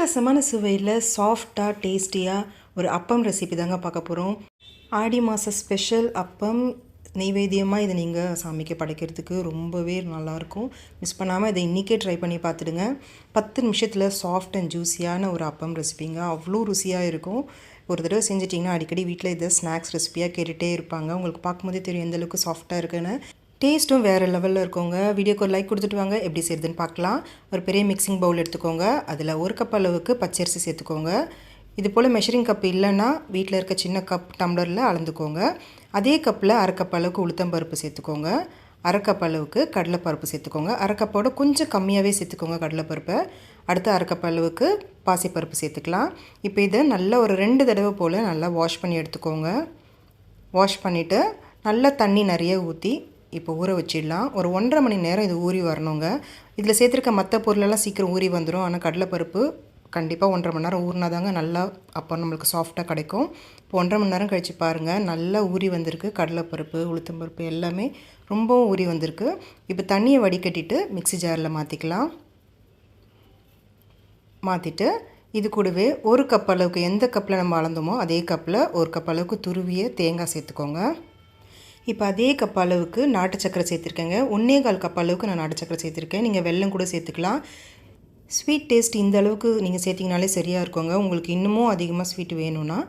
அட்டகாசமான சுவையில் சாஃப்டாக டேஸ்டியாக ஒரு அப்பம் ரெசிபி தாங்க பார்க்க போகிறோம் ஆடி மாத ஸ்பெஷல் அப்பம். நெய்வேத்தியமாக இதை நீங்கள் சாமிக்கு படைக்கிறதுக்கு ரொம்பவே நல்லாயிருக்கும் மிஸ் பண்ணாமல் இதை இன்றைக்கே ட்ரை பண்ணி பார்த்துடுங்க. பத்து நிமிஷத்தில் சாஃப்ட் அண்ட் ஜூஸியான ஒரு அப்பம் ரெசிபிங்க அவ்வளோ ருசியாக இருக்கும். ஒரு தடவை செஞ்சிட்டிங்கன்னா அடிக்கடி வீட்டில் இதை ஸ்நாக்ஸ் ரெசிபியாக கேட்டுகிட்டே இருப்பாங்க. உங்களுக்கு பார்க்கும்போதே தெரியும் எந்தளவுக்கு சாஃப்டாக இருக்குன்னு. டேஸ்ட்டும் வேறு லெவலில் இருக்கோங்க. வீடியோக்கு ஒரு லைக் கொடுத்துட்டு வாங்க. எப்படி செய்யுதுன்னு பார்க்கலாம். ஒரு பெரிய மிக்சிங் பவுல் எடுத்துக்கோங்க. அதில் ஒரு கப் அளவுக்கு பச்சரிசி சேர்த்துக்கோங்க. இது போல் மெஷரிங் கப் இல்லைன்னா வீட்டில் இருக்க சின்ன கப் டம்ளரில் அளந்துக்கோங்க. அதே கப்பில் அரை கப் அளவுக்கு உளுத்தம்பருப்பு சேர்த்துக்கோங்க. அரை கப் அளவுக்கு கடலைப்பருப்பு சேர்த்துக்கோங்க. அரை கப்போட கொஞ்சம் கம்மியாகவே சேர்த்துக்கோங்க கடலைப்பருப்பை. அடுத்து அரை கப் அளவுக்கு பாசிப்பருப்பு சேர்த்துக்கலாம். இப்போ இதை நல்லா ஒரு ரெண்டு தடவை போல் நல்லா வாஷ் பண்ணி எடுத்துக்கோங்க. வாஷ் பண்ணிவிட்டு நல்லா தண்ணி நிறைய ஊற்றி இப்போ ஊற வச்சிடலாம். ஒரு ஒன்றரை மணி நேரம் இது ஊறி வரணுங்க. இதில் சேர்த்துருக்க மற்ற பொருளெல்லாம் சீக்கிரம் ஊறி வந்துடும். ஆனால் கடலைப்பருப்பு கண்டிப்பாக ஒன்றரை மணி நேரம் ஊறினா தாங்க நல்லா அப்போ நம்மளுக்கு சாஃப்டாக கிடைக்கும். இப்போ ஒன்றரை மணி நேரம் கழித்து பாருங்கள் நல்லா ஊறி வந்திருக்கு. கடலைப்பருப்பு உளுத்தம்பருப்பு எல்லாமே ரொம்பவும் ஊறி வந்திருக்கு. இப்போ தண்ணியை வடிகட்டிட்டு மிக்சி ஜாரில் மாற்றிக்கலாம் மாற்றிட்டு இது கூடவே ஒரு கப் அளவுக்கு எந்த கப்பில் நம்ம அளந்தோமோ அதே கப்பில் ஒரு கப் அளவுக்கு துருவிய தேங்காய் சேர்த்துக்கோங்க. இப்போ அதே கப் அளவுக்கு நாட்டு சக்கரை சேர்த்துருக்கேங்க. ஒன்றே கால் கப் அளவுக்கு நான் நாட்டு சக்கரை சேர்த்துருக்கேன். நீங்கள் வெல்லம் கூட சேர்த்துக்கலாம். ஸ்வீட் டேஸ்ட் இந்த அளவுக்கு நீங்கள் சேர்த்திங்கனாலே சரியாக இருக்குங்க. உங்களுக்கு இன்னமும் அதிகமாக ஸ்வீட் வேணும்னா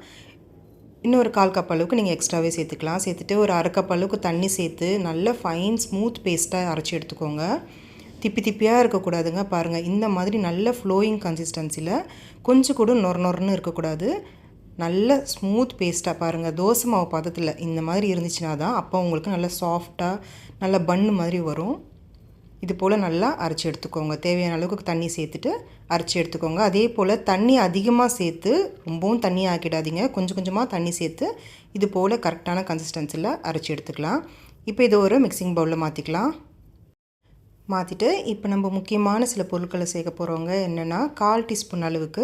இன்னொரு கால் கப் அளவுக்கு நீங்கள் எக்ஸ்ட்ராவே சேர்த்துக்கலாம். சேர்த்துட்டு ஒரு அரை கப் அளவுக்கு தண்ணி சேர்த்து நல்ல ஃபைன் ஸ்மூத் பேஸ்ட்டாக அரைச்சி எடுத்துக்கோங்க. திப்பி திப்பியாக இருக்கக்கூடாதுங்க. பாருங்கள் இந்த மாதிரி நல்ல ஃப்ளோயிங் கன்சிஸ்டன்சியில் கொஞ்சம் கூட நொர நொறுன்னு இருக்கக்கூடாது. நல்ல ஸ்மூத் பேஸ்ட்டாக பாருங்கள் தோசை மாவு பதத்தில் இந்த மாதிரி இருந்துச்சுன்னா தான் அப்போ உங்களுக்கு நல்லா சாஃப்டாக நல்ல பண்ணு மாதிரி வரும். இது போல் நல்லா அரைச்சி எடுத்துக்கோங்க. தேவையான அளவுக்கு தண்ணி சேர்த்துட்டு அரைச்சி எடுத்துக்கோங்க. அதே போல் தண்ணி அதிகமாக சேர்த்து ரொம்பவும் தண்ணி ஆக்கிடாதீங்க. கொஞ்சம் கொஞ்சமாக தண்ணி சேர்த்து இது போல் கரெக்டான கன்சிஸ்டன்சியில் அரைச்சி எடுத்துக்கலாம். இப்போ இதை ஒரு மிக்சிங் பவுலில் மாற்றிக்கலாம் மாற்றிட்டு இப்போ நம்ம முக்கியமான சில பொருட்களை சேர்க்க போகிறவங்க என்னென்னா கால் டீஸ்பூன் அளவுக்கு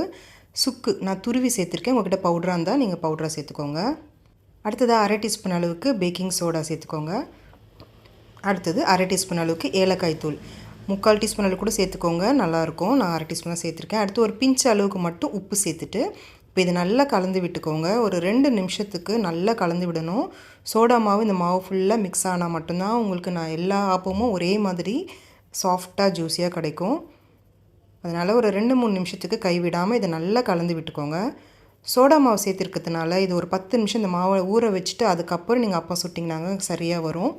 சுக்கு. நான் துருவி சேர்த்துருக்கேன். உங்கள்கிட்ட பவுடராக இருந்தால் நீங்கள் பவுடராக சேர்த்துக்கோங்க. அடுத்ததாக அரை டீஸ்பூன் அளவுக்கு பேக்கிங் சோடா சேர்த்துக்கோங்க. அடுத்தது அரை டீஸ்பூன் அளவுக்கு ஏலக்காய் தூள். முக்கால் டீஸ்பூன் அளவு கூட சேர்த்துக்கோங்க. நல்லாயிருக்கும் நான் அரை டீஸ்பூனாக சேர்த்துருக்கேன். அடுத்து ஒரு பிஞ்ச் அளவுக்கு மட்டும் உப்பு சேர்த்துட்டு இப்போ இது நல்லா கலந்து விட்டுக்கோங்க. ஒரு ரெண்டு நிமிஷத்துக்கு நல்லா கலந்து விடணும். சோடா மாவு இந்த மாவு ஃபுல்லாக மிக்ஸ் ஆனால் மட்டும்தான் உங்களுக்கு நான் எல்லா ஆப்பமும் ஒரே மாதிரி சாஃப்டாக ஜூஸியாக கிடைக்கும். அதனால் ஒரு ரெண்டு மூணு நிமிஷத்துக்கு கைவிடாமல் இதை நல்லா கலந்து விட்டுக்கோங்க. சோடா மாவு சேர்த்துருக்கிறதுனால இது ஒரு பத்து நிமிஷம் இந்த மாவை ஊற வச்சுட்டு அதுக்கப்புறம் நீங்கள் அப்போ சுட்டிங்கனாங்க சரியாக வரும்.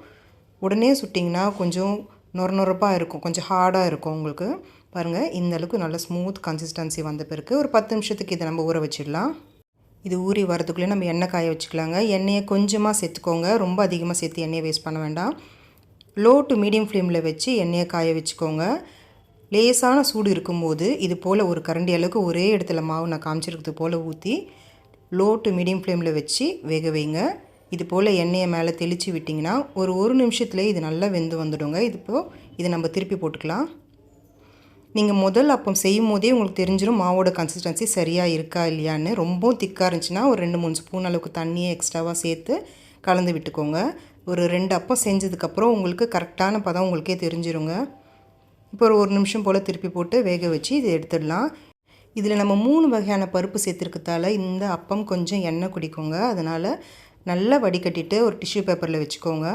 உடனே சுட்டிங்கன்னா கொஞ்சம் நொர நொரப்பாக இருக்கும். கொஞ்சம் ஹார்டாக இருக்கும் உங்களுக்கு. பாருங்கள் இந்த அளவுக்கு நல்ல ஸ்மூத் கன்சிஸ்டன்சி வந்த பிறகு ஒரு பத்து நிமிஷத்துக்கு இதை நம்ம ஊற வச்சிடலாம். இது ஊறி வரதுக்குள்ளே நம்ம எண்ணெய் காய வச்சுக்கலாங்க. எண்ணெயை கொஞ்சமாக சேர்த்துக்கோங்க. ரொம்ப அதிகமாக சேர்த்து எண்ணெயை வேஸ்ட் பண்ண வேண்டாம். லோ டு மீடியம் ஃப்ளேமில் வச்சு எண்ணெயை காய வச்சுக்கோங்க. லேசான சூடு இருக்கும்போது இது போல் ஒரு கரண்டி அளவுக்கு ஒரே இடத்துல மாவு நான் காமிச்சிருக்கிறது போல் ஊற்றி லோ டு மீடியம் ஃப்ளேமில் வச்சு வேக வைங்க. இது போல் எண்ணெயை மேலே தெளித்து விட்டிங்கன்னா ஒரு ஒரு நிமிஷத்துலேயே இது நல்லா வெந்து வந்துடுங்க. இது இப்போது இதை நம்ம திருப்பி போட்டுக்கலாம். நீங்கள் முதல் அப்பம் செய்யும் போதே உங்களுக்கு தெரிஞ்சிடும் மாவோட கன்சிஸ்டன்சி சரியாக இருக்கா இல்லையான்னு. ரொம்ப திக்காக இருந்துச்சுன்னா ஒரு ரெண்டு மூணு ஸ்பூன் அளவுக்கு தண்ணியை எக்ஸ்ட்ராவாக சேர்த்து கலந்து விட்டுக்கோங்க. ஒரு ரெண்டு அப்பம் செஞ்சதுக்கப்புறம் உங்களுக்கு கரெக்டான பதம் உங்களுக்கே தெரிஞ்சிருங்க. இப்போ ஒரு ஒரு நிமிஷம் போல் திருப்பி போட்டு வேக வச்சு இதை எடுத்துடலாம். இதில் நம்ம மூணு வகையான பருப்பு சேர்த்துருக்கதால இந்த அப்பம் கொஞ்சம் எண்ணெய் குடிக்குங்க. அதனால் நல்லா வடிகட்டிட்டு ஒரு டிஷ்யூ பேப்பரில் வச்சுக்கோங்க.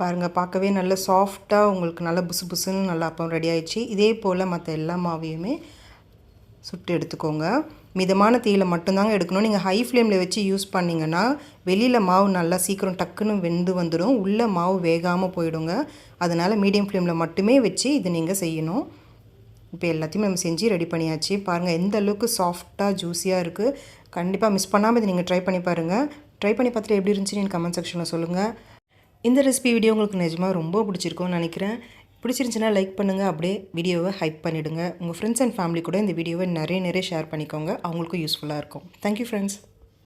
பாருங்கள் பார்க்கவே நல்ல சாஃப்டாக உங்களுக்கு நல்லா புசு புசுன்னு நல்லா அப்பம் ரெடி ஆயிடுச்சு. இதே போல் மற்ற எல்லா மாவையுமே சுட்டு எடுத்துக்கோங்க. மிதமான தீயில் மட்டும்தாங்க எடுக்கணும். நீங்கள் ஹை ஃப்ளேமில் வச்சு யூஸ் பண்ணிங்கன்னா வெளியில் மாவு நல்லா சீக்கிரம் டக்குன்னு வெந்து வந்துடும் உள்ளே மாவு வேகாமல் போயிடுங்க. அதனால் மீடியம் ஃப்ளேமில் மட்டுமே வச்சு இது நீங்கள் செய்யணும். இப்போ எல்லாத்தையும் நம்ம செஞ்சு ரெடி பண்ணியாச்சு. பாருங்கள் எந்த அளவுக்கு சாஃப்டாக ஜூஸியாக இருக்குது கண்டிப்பாக மிஸ் பண்ணாமல் இதை நீங்கள் ட்ரை பண்ணி பாருங்கள் ட்ரை பண்ணி பார்த்துட்டு எப்படி இருந்துச்சுன்னு கமெண்ட் செக்ஷனில் சொல்லுங்கள் இந்த ரெசிபி வீடியோ உங்களுக்கு நிஜமாக ரொம்ப பிடிச்சிருக்கும்னு நினைக்கிறேன். பிடிச்சிருந்துச்சுன்னா லைக் பண்ணுங்கள் அப்படியே வீடியோவை ஹைப் பண்ணிவிடுங்க உங்கள் ஃப்ரெண்ட்ஸ் அண்ட் ஃபேமிலி கூட இந்த வீடியோவை நிறைய நிறைய ஷேர் பண்ணிக்கோங்க. அவங்களுக்கும் யூஸ்ஃபுல்லாக இருக்கும். Thank you friends